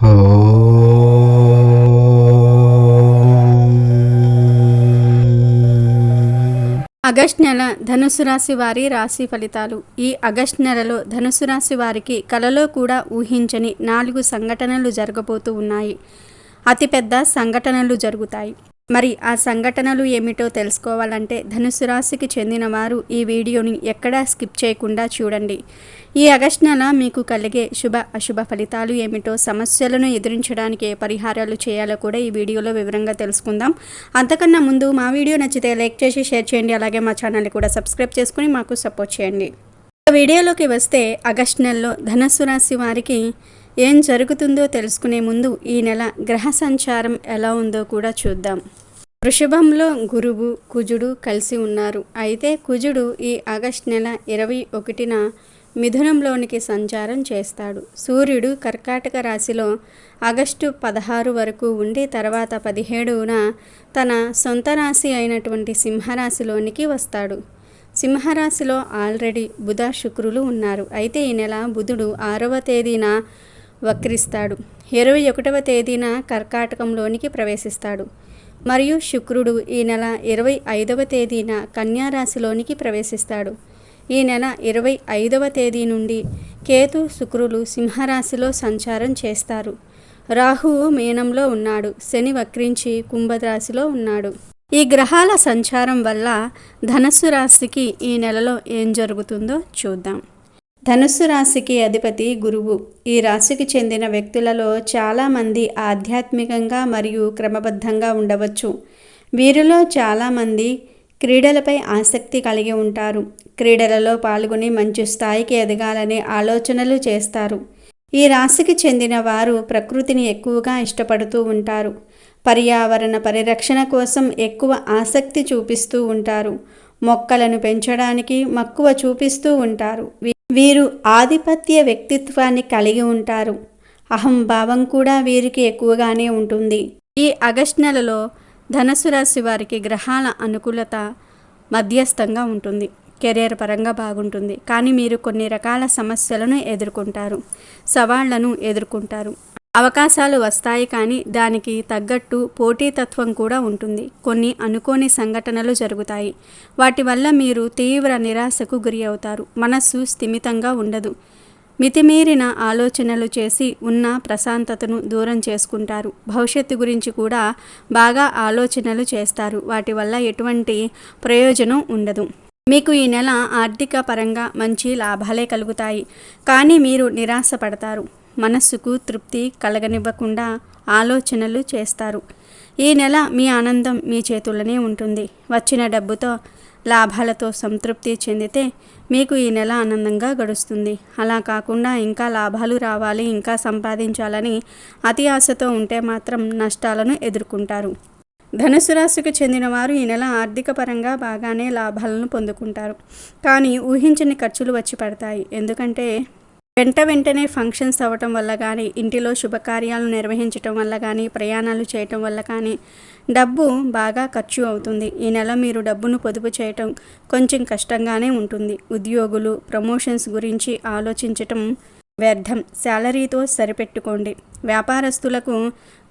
August నెల ధనుసు రాశి వారి రాశి ఫలితాలు. ఈ ఆగస్ట్ నెలలో ధనుసు రాశి వారికి కలలో కూడా ఊహించని నాలుగు సంఘటనలు జరగబోతూ ఉన్నాయి. అతిపెద్ద సంఘటనలు జరుగుతాయి. మరి ఆ సంఘటనలు ఏమిటో తెలుసుకోవాలంటే ధనుసు రాశికి చెందిన వారు ఈ వీడియోని ఎక్కడా స్కిప్ చేయకుండా చూడండి. ఈ ఆగస్ట్ నెల మీకు కలిగే శుభ అశుభ ఫలితాలు ఏమిటో సమస్యలను ఎదిరించడానికి ఏ పరిహారాలు చేయాలో కూడా ఈ వీడియోలో వివరంగా తెలుసుకుందాం. అంతకన్నా ముందు మా వీడియో నచ్చితే లైక్ చేసి షేర్ చేయండి. అలాగే మా ఛానల్ని కూడా సబ్స్క్రైబ్ చేసుకుని మాకు సపోర్ట్ చేయండి. వీడియోలోకి వస్తే ఆగస్ట్ నెలలో ధనస్సు రాశి వారికి ఏం జరుగుతుందో తెలుసుకునే ముందు ఈ నెల గ్రహ సంచారం ఎలా ఉందో కూడా చూద్దాం. వృషభంలో గురువు కుజుడు కలిసి ఉన్నారు. అయితే కుజుడు ఈ ఆగస్ట్ నెల ఇరవై ఒకటిన మిథునంలోనికి సంచారం చేస్తాడు. సూర్యుడు కర్కాటక రాశిలో ఆగస్టు పదహారు వరకు ఉండి తర్వాత పదిహేడున తన సొంత రాశి అయినటువంటి సింహరాశిలోనికి వస్తాడు. సింహరాశిలో ఆల్రెడీ బుధ శుక్రులు ఉన్నారు. అయితే ఈ నెల బుధుడు ఆరవ తేదీన వక్రిస్తాడు. ఇరవై ఒకటవ తేదీన కర్కాటకంలోనికి ప్రవేశిస్తాడు. మరియు శుక్రుడు ఈ నెల ఇరవై ఐదవ తేదీన కన్యారాశిలోనికి ప్రవేశిస్తాడు. ఈ నెల ఇరవై ఐదవ తేదీ నుండి కేతు శుక్రులు సింహరాశిలో సంచారం చేస్తారు. రాహువు మీనంలో ఉన్నాడు. శని వక్రించి కుంభరాశిలో ఉన్నాడు. ఈ గ్రహాల సంచారం వల్ల ధనస్సు రాశికి ఈ నెలలో ఏం జరుగుతుందో చూద్దాం. ధనుస్సు రాశికి అధిపతి గురువు. ఈ రాశికి చెందిన వ్యక్తులలో చాలామంది ఆధ్యాత్మికంగా మరియు క్రమబద్ధంగా ఉండవచ్చు. వీరిలో చాలామంది క్రీడలపై ఆసక్తి కలిగి ఉంటారు. క్రీడలలో పాల్గొని మంచి స్థాయికి ఎదగాలనే ఆలోచనలు చేస్తారు. ఈ రాశికి చెందిన వారు ప్రకృతిని ఎక్కువగా ఇష్టపడుతూ ఉంటారు. పర్యావరణ పరిరక్షణ కోసం ఎక్కువ ఆసక్తి చూపిస్తూ ఉంటారు. మొక్కలను పెంచడానికి మక్కువ చూపిస్తూ ఉంటారు. వీరు ఆధిపత్య వ్యక్తిత్వాన్ని కలిగి ఉంటారు. అహంభావం కూడా వీరికి ఎక్కువగానే ఉంటుంది. ఈ ఆగస్ట్ నెలలో ధనస్సు రాశి వారికి గ్రహాల అనుకూలత మధ్యస్థంగా ఉంటుంది. కెరీర్ పరంగా బాగుంటుంది. కానీ మీరు కొన్ని రకాల సమస్యలను ఎదుర్కొంటారు. సవాళ్ళను ఎదుర్కొంటారు. అవకాశాలు వస్తాయి కానీ దానికి తగ్గట్టు పోటీతత్వం కూడా ఉంటుంది. కొన్ని అనుకోని సంఘటనలు జరుగుతాయి. వాటి వల్ల మీరు తీవ్ర నిరాశకు గురి అవుతారు. మనస్సు స్థిమితంగా ఉండదు. మితిమీరిన ఆలోచనలు చేసి ఉన్న ప్రశాంతతను దూరం చేసుకుంటారు. భవిష్యత్తు గురించి కూడా బాగా ఆలోచనలు చేస్తారు. వాటి వల్ల ఎటువంటి ప్రయోజనం ఉండదు. మీకు ఈ నెల ఆర్థిక పరంగా మంచి లాభాలే కలుగుతాయి. కానీ మీరు నిరాశపడతారు. మనస్సుకు తృప్తి కలగనివ్వకుండా ఆలోచనలు చేస్తారు. ఈ నెల మీ ఆనందం మీ చేతుల్లోనే ఉంటుంది. వచ్చిన డబ్బుతో లాభాలతో సంతృప్తి చెందితే మీకు ఈ నెల ఆనందంగా గడుస్తుంది. అలా కాకుండా ఇంకా లాభాలు రావాలి ఇంకా సంపాదించాలని అతి ఆశతో ఉంటే మాత్రం నష్టాలను ఎదుర్కొంటారు. ధనుసు రాశికి చెందిన వారు ఈ నెల ఆర్థిక పరంగా బాగానే లాభాలను పొందుకుంటారు. కానీ ఊహించని ఖర్చులు వచ్చి పడతాయి. ఎందుకంటే వెంట వెంటనే ఫంక్షన్స్ అవ్వటం వల్ల కానీ ఇంటిలో శుభకార్యాలు నిర్వహించటం వల్ల కానీ ప్రయాణాలు చేయటం వల్ల కానీ డబ్బు బాగా ఖర్చు అవుతుంది. ఈ నెల మీరు డబ్బును పొదుపు చేయటం కొంచెం కష్టంగానే ఉంటుంది. ఉద్యోగులు ప్రమోషన్స్ గురించి ఆలోచించటం వ్యర్థం శాలరీతో సరిపెట్టుకోండి. వ్యాపారస్తులకు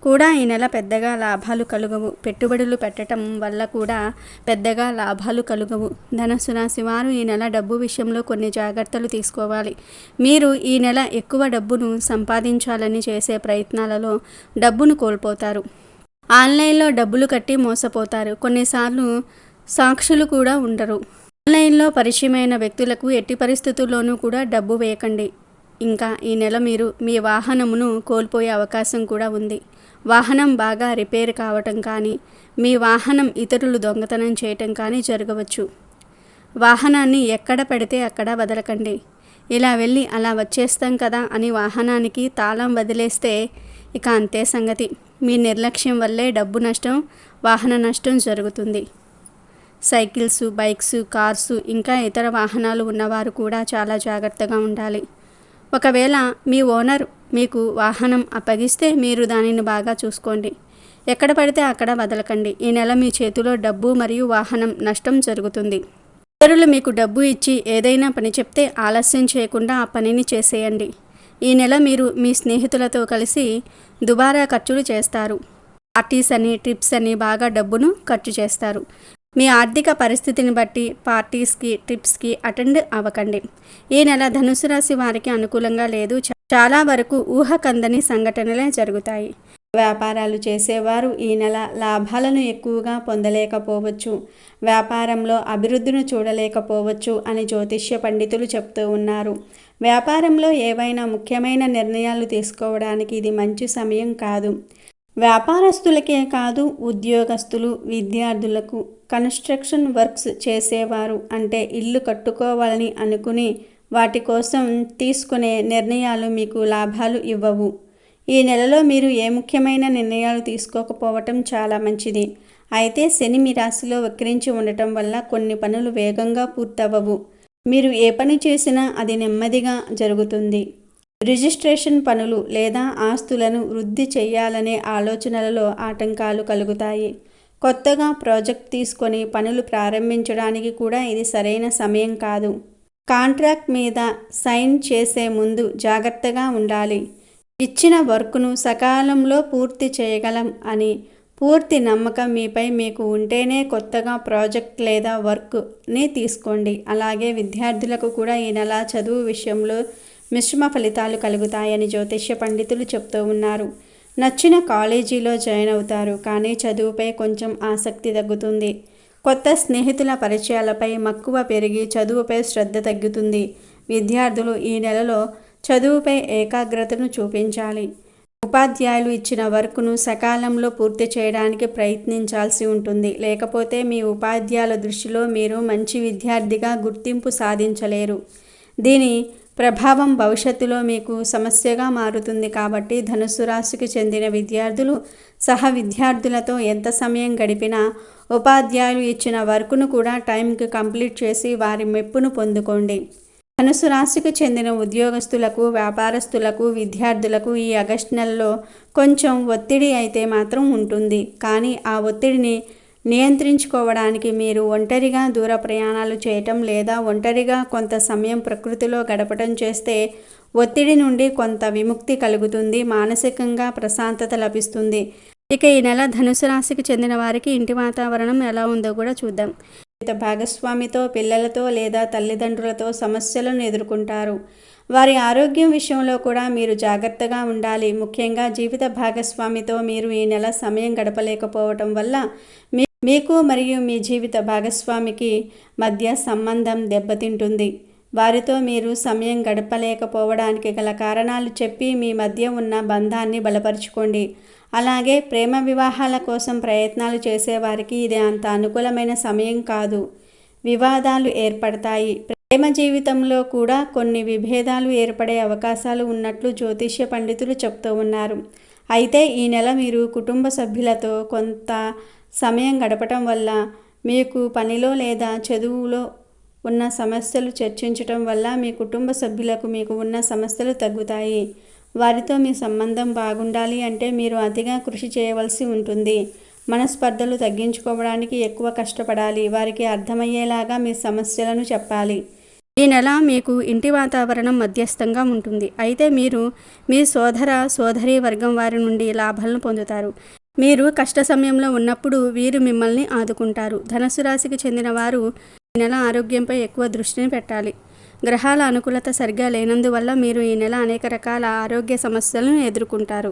కూడా ఈ నెల పెద్దగా లాభాలు కలుగవు. పెట్టుబడులు పెట్టడం వల్ల కూడా పెద్దగా లాభాలు కలుగవు. ధనస్సు రాశి వారు ఈ నెల డబ్బు విషయంలో కొన్ని జాగ్రత్తలు తీసుకోవాలి. మీరు ఈ నెల ఎక్కువ డబ్బును సంపాదించాలని చేసే ప్రయత్నాలలో డబ్బును కోల్పోతారు. ఆన్లైన్లో డబ్బులు కట్టి మోసపోతారు. కొన్నిసార్లు సాక్షులు కూడా ఉండరు. ఆన్లైన్లో పరిచయమైన వ్యక్తులకు ఎట్టి పరిస్థితుల్లోనూ కూడా డబ్బు వేయకండి. ఇంకా ఈ నెల మీరు మీ వాహనమును కోల్పోయే అవకాశం కూడా ఉంది. వాహనం బాగా రిపేర్ కావటం కానీ మీ వాహనం ఇతరులు దొంగతనం చేయటం కానీ జరగవచ్చు. వాహనాన్ని ఎక్కడ పెడితే అక్కడ వదలకండి. ఇలా వెళ్ళి అలా వచ్చేస్తాం కదా అని వాహనానికి తాళం వదిలేస్తే ఇక అంతే సంగతి. మీ నిర్లక్ష్యం వల్లే డబ్బు నష్టం వాహన నష్టం జరుగుతుంది. సైకిల్స్ బైక్స్ కార్స్ ఇంకా ఇతర వాహనాలు ఉన్నవారు కూడా చాలా జాగ్రత్తగా ఉండాలి. ఒకవేళ మీ ఓనర్ మీకు వాహనం అప్పగిస్తే మీరు దానిని బాగా చూసుకోండి. ఎక్కడ పడితే అక్కడ వదలకండి. ఈ నెల మీ చేతిలో డబ్బు మరియు వాహనం నష్టం జరుగుతుంది. ఇతరులు మీకు డబ్బు ఇచ్చి ఏదైనా పని చెప్తే ఆలస్యం చేయకుండా ఆ పనిని చేసేయండి. ఈ నెల మీరు మీ స్నేహితులతో కలిసి దుబారా ఖర్చులు చేస్తారు. పార్టీస్ అని ట్రిప్స్ అని బాగా డబ్బును ఖర్చు చేస్తారు. మీ ఆర్థిక పరిస్థితిని బట్టి పార్టీస్కి ట్రిప్స్కి అటెండ్ అవ్వకండి. ఈ నెల ధనుసు రాశి వారికి అనుకూలంగా లేదు. చాలా వరకు ఊహకందని సంఘటనలే జరుగుతాయి. వ్యాపారాలు చేసేవారు ఈ నెల లాభాలను ఎక్కువగా పొందలేకపోవచ్చు. వ్యాపారంలో అభివృద్ధిని చూడలేకపోవచ్చు అని జ్యోతిష్య పండితులు చెప్తూ ఉన్నారు. వ్యాపారంలో ఏవైనా ముఖ్యమైన నిర్ణయాలు తీసుకోవడానికి ఇది మంచి సమయం కాదు. వ్యాపారస్తులకే కాదు ఉద్యోగస్తులు విద్యార్థులకు కన్స్ట్రక్షన్ వర్క్స్ చేసేవారు. అంటే ఇల్లు కట్టుకోవాలని అనుకుని వాటి కోసం తీసుకునే నిర్ణయాలు మీకు లాభాలు ఇవ్వవు. ఈ నెలలో మీరు ఏ ముఖ్యమైన నిర్ణయాలు తీసుకోకపోవటం చాలా మంచిది. అయితే శని మీ రాశిలో వక్రించి ఉండటం వల్ల కొన్ని పనులు వేగంగా పూర్తవ్వవు. మీరు ఏ పని చేసినా అది నెమ్మదిగా జరుగుతుంది. రిజిస్ట్రేషన్ పనులు లేదా ఆస్తులను వృద్ధి చేయాలనే ఆలోచనలలో ఆటంకాలు కలుగుతాయి. కొత్తగా ప్రాజెక్ట్ తీసుకొని పనులు ప్రారంభించడానికి కూడా ఇది సరైన సమయం కాదు. కాంట్రాక్ట్ మీద సైన్ చేసే ముందు జాగ్రత్తగా ఉండాలి. ఇచ్చిన వర్క్ను సకాలంలో పూర్తి చేయగలం అని పూర్తి నమ్మకం మీపై మీకు ఉంటేనే కొత్తగా ప్రాజెక్ట్ లేదా వర్క్ని తీసుకోండి. అలాగే విద్యార్థులకు కూడా ఈ నెల చదువు విషయంలో మిశ్రమ ఫలితాలు కలుగుతాయని జ్యోతిష్య పండితులు చెప్తూ ఉన్నారు. నచ్చిన కాలేజీలో జాయిన్ అవుతారు కానీ చదువుపై కొంచెం ఆసక్తి తగ్గుతుంది. కొత్త స్నేహితుల పరిచయాలపై మక్కువ పెరిగి చదువుపై శ్రద్ధ తగ్గుతుంది. విద్యార్థులు ఈ నెలలో చదువుపై ఏకాగ్రతను చూపించాలి. ఉపాధ్యాయులు ఇచ్చిన వర్క్ను సకాలంలో పూర్తి చేయడానికి ప్రయత్నించాల్సి ఉంటుంది. లేకపోతే మీ ఉపాధ్యాయుల దృష్టిలో మీరు మంచి విద్యార్థిగా గుర్తింపు సాధించలేరు. దీని ప్రభావం భవిష్యత్తులో మీకు సమస్యగా మారుతుంది కాబట్టి ధనుసు రాశికి చెందిన విద్యార్థులు సహ విద్యార్థులతో ఎంత సమయం గడిపినా ఉపాధ్యాయులు ఇచ్చిన వర్క్ను కూడా టైంకి కంప్లీట్ చేసి వారి మెప్పును పొందుకోండి. ధనుసు రాశికి చెందిన ఉద్యోగస్తులకు వ్యాపారస్తులకు విద్యార్థులకు ఈ ఆగస్టు నెలలో కొంచెం ఒత్తిడి అయితే మాత్రం ఉంటుంది. కానీ ఆ ఒత్తిడిని నియంత్రించుకోవడానికి మీరు ఒంటరిగా దూర ప్రయాణాలు చేయటం లేదా ఒంటరిగా కొంత సమయం ప్రకృతిలో గడపటం చేస్తే ఒత్తిడి నుండి కొంత విముక్తి కలుగుతుంది మానసికంగా ప్రశాంతత లభిస్తుంది. ఇక ఈ నెల ధనుసు రాశికి చెందిన వారికి ఇంటి వాతావరణం ఎలా ఉందో కూడా చూద్దాం. జీవిత భాగస్వామితో పిల్లలతో లేదా తల్లిదండ్రులతో సమస్యలను ఎదుర్కొంటారు. వారి ఆరోగ్యం విషయంలో కూడా మీరు జాగ్రత్తగా ఉండాలి. ముఖ్యంగా జీవిత భాగస్వామితో మీరు ఈ నెల సమయం గడపలేకపోవటం వల్ల మీ మీకు మరియు మీ జీవిత భాగస్వామికి మధ్య సంబంధం దెబ్బతింటుంది. వారితో మీరు సమయం గడపలేకపోవడానికి గల కారణాలు చెప్పి మీ మధ్య ఉన్న బంధాన్ని బలపరుచుకోండి. అలాగే ప్రేమ వివాహాల కోసం ప్రయత్నాలు చేసేవారికి ఇది అంత అనుకూలమైన సమయం కాదు. వివాదాలు ఏర్పడతాయి. ప్రేమ జీవితంలో కూడా కొన్ని విభేదాలు ఏర్పడే అవకాశాలు ఉన్నట్లు జ్యోతిష్య పండితులు చెప్తూ ఉన్నారు. అయితే ఈ నెల మీరు కుటుంబ సభ్యులతో కొంత సమయం గడపటం వల్ల మీకు పనిలో లేదా చదువులో ఉన్న సమస్యలు చర్చించటం వల్ల మీ కుటుంబ సభ్యులకు మీకు ఉన్న సమస్యలు తగ్గుతాయి. వారితో మీ సంబంధం బాగుండాలి అంటే మీరు అతిగా కృషి చేయవలసి ఉంటుంది. మనస్పర్ధలు తగ్గించుకోవడానికి ఎక్కువ కష్టపడాలి. వారికి అర్థమయ్యేలాగా మీ సమస్యలను చెప్పాలి. ఈ నెల మీకు ఇంటి వాతావరణం మధ్యస్థంగా ఉంటుంది. అయితే మీరు మీ సోదర సోదరి వర్గం వారి నుండి లాభాలను పొందుతారు. మీరు కష్ట సమయంలో ఉన్నప్పుడు వీరు మిమ్మల్ని ఆదుకుంటారు. ధనుసు రాశికి చెందిన వారు ఈ నెల ఆరోగ్యంపై ఎక్కువ దృష్టిని పెట్టాలి. గ్రహాల అనుకూలత సరిగ్గా లేనందువల్ల మీరు ఈ నెల అనేక రకాల ఆరోగ్య సమస్యలను ఎదుర్కొంటారు.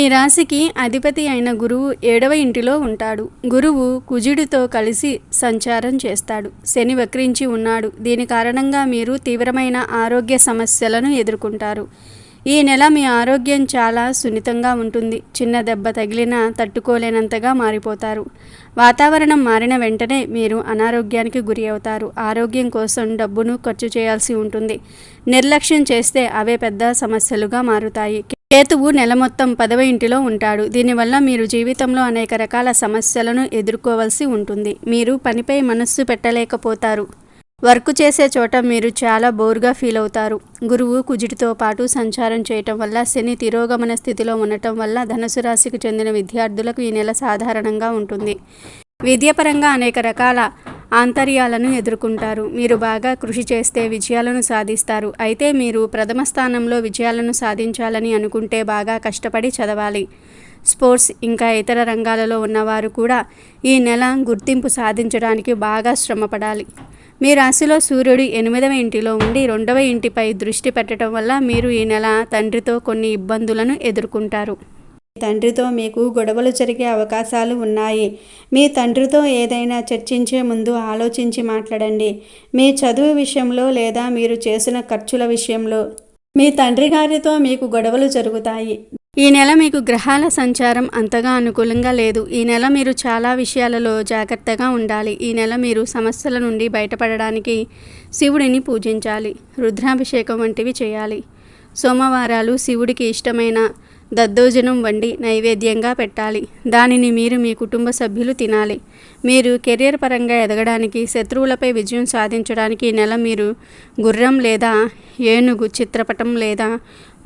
ఈ రాశికి అధిపతి అయిన గురువు ఏడవ ఇంటిలో ఉంటాడు. గురువు కుజుడితో కలిసి సంచారం చేస్తాడు. శని వక్రించి ఉన్నాడు. దీని కారణంగా మీరు తీవ్రమైన ఆరోగ్య సమస్యలను ఎదుర్కొంటారు. ఈ నెల మీ ఆరోగ్యం చాలా సున్నితంగా ఉంటుంది. చిన్న దెబ్బ తగిలినా తట్టుకోలేనంతగా మారిపోతారు. వాతావరణం మారిన వెంటనే మీరు అనారోగ్యానికి గురి అవుతారు. ఆరోగ్యం కోసం డబ్బును ఖర్చు చేయాల్సి ఉంటుంది. నిర్లక్ష్యం చేస్తే అవే పెద్ద సమస్యలుగా మారుతాయి. కేతువు నెల మొత్తం పదవ ఇంటిలో ఉంటాడు. దీనివల్ల మీరు జీవితంలో అనేక రకాల సమస్యలను ఎదుర్కోవాల్సి ఉంటుంది. మీరు పనిపై మనస్సు పెట్టలేకపోతారు. వర్క్ చేసే చోట మీరు చాలా బోర్గా ఫీల్ అవుతారు. గురువు కుజుడితో పాటు సంచారం చేయటం వల్ల శని తిరోగమన స్థితిలో ఉండటం వల్ల ధనుసు రాశికి చెందిన విద్యార్థులకు ఈ నెల సాధారణంగా ఉంటుంది. విద్యాపరంగా అనేక రకాల ఆంతర్యాలను ఎదుర్కొంటారు. మీరు బాగా కృషి చేస్తే విజయాలను సాధిస్తారు. అయితే మీరు ప్రథమ స్థానంలో విజయాలను సాధించాలని అనుకుంటే బాగా కష్టపడి చదవాలి. స్పోర్ట్స్ ఇంకా ఇతర రంగాలలో ఉన్నవారు కూడా ఈ నెల గుర్తింపు సాధించడానికి బాగా శ్రమపడాలి. మీ రాశిలో సూర్యుడు ఎనిమిదవ ఇంటిలో ఉండి రెండవ ఇంటిపై దృష్టి పెట్టడం వల్ల మీరు ఈ నెల తండ్రితో కొన్ని ఇబ్బందులను ఎదుర్కొంటారు. తండ్రితో మీకు గొడవలు జరిగే అవకాశాలు ఉన్నాయి. మీ తండ్రితో ఏదైనా చర్చించే ముందు ఆలోచించి మాట్లాడండి. మీ చదువు విషయంలో లేదా మీరు చేసిన ఖర్చుల విషయంలో మీ తండ్రి గారితో మీకు గొడవలు జరుగుతాయి. ఈ నెల మీకు గ్రహాల సంచారం అంతగా అనుకూలంగా లేదు. ఈ నెల మీరు చాలా విషయాలలో జాగ్రత్తగా ఉండాలి. ఈ నెల మీరు సమస్యల నుండి బయటపడడానికి శివుడిని పూజించాలి. రుద్రాభిషేకం వంటివి చేయాలి. సోమవారాలు శివుడికి ఇష్టమైన దద్దోజనం వండి నైవేద్యంగా పెట్టాలి. దానిని మీరు మీ కుటుంబ సభ్యులు తినాలి. మీరు కెరియర్ పరంగా ఎదగడానికి శత్రువులపై విజయం సాధించడానికి ఈ నెల మీరు గుర్రం లేదా ఏనుగు చిత్రపటం లేదా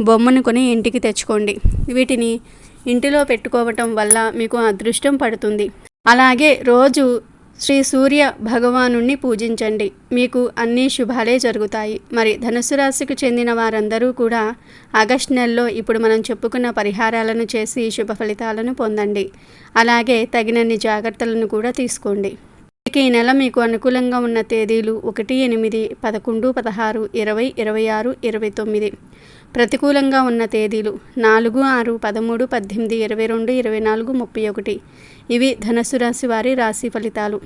బొమ్మను కొని ఇంటికి తెచ్చుకోండి. వీటిని ఇంటిలో పెట్టుకోవటం వల్ల మీకు అదృష్టం పడుతుంది. అలాగే రోజు శ్రీ సూర్య భగవానుణ్ణి పూజించండి. మీకు అన్ని శుభాలే జరుగుతాయి. మరి ధనుసు రాశికి చెందిన వారందరూ కూడా ఆగస్ట్ నెలలో ఇప్పుడు మనం చెప్పుకున్న పరిహారాలను చేసి శుభ ఫలితాలను పొందండి. అలాగే తగినన్ని జాగ్రత్తలను కూడా తీసుకోండి. ఇక ఈ నెల మీకు అనుకూలంగా ఉన్న తేదీలు ఒకటి ఎనిమిది పదకొండు పదహారు ఇరవై ఇరవై ఆరు ఇరవై తొమ్మిది. ప్రతికూలంగా ఉన్న తేదీలు నాలుగు ఆరు పదమూడు పద్దెనిమిది ఇరవై రెండు ఇరవై నాలుగు ముప్పై ఒకటి. ఇవి ధనస్సు రాశి వారి రాశి ఫలితాలు.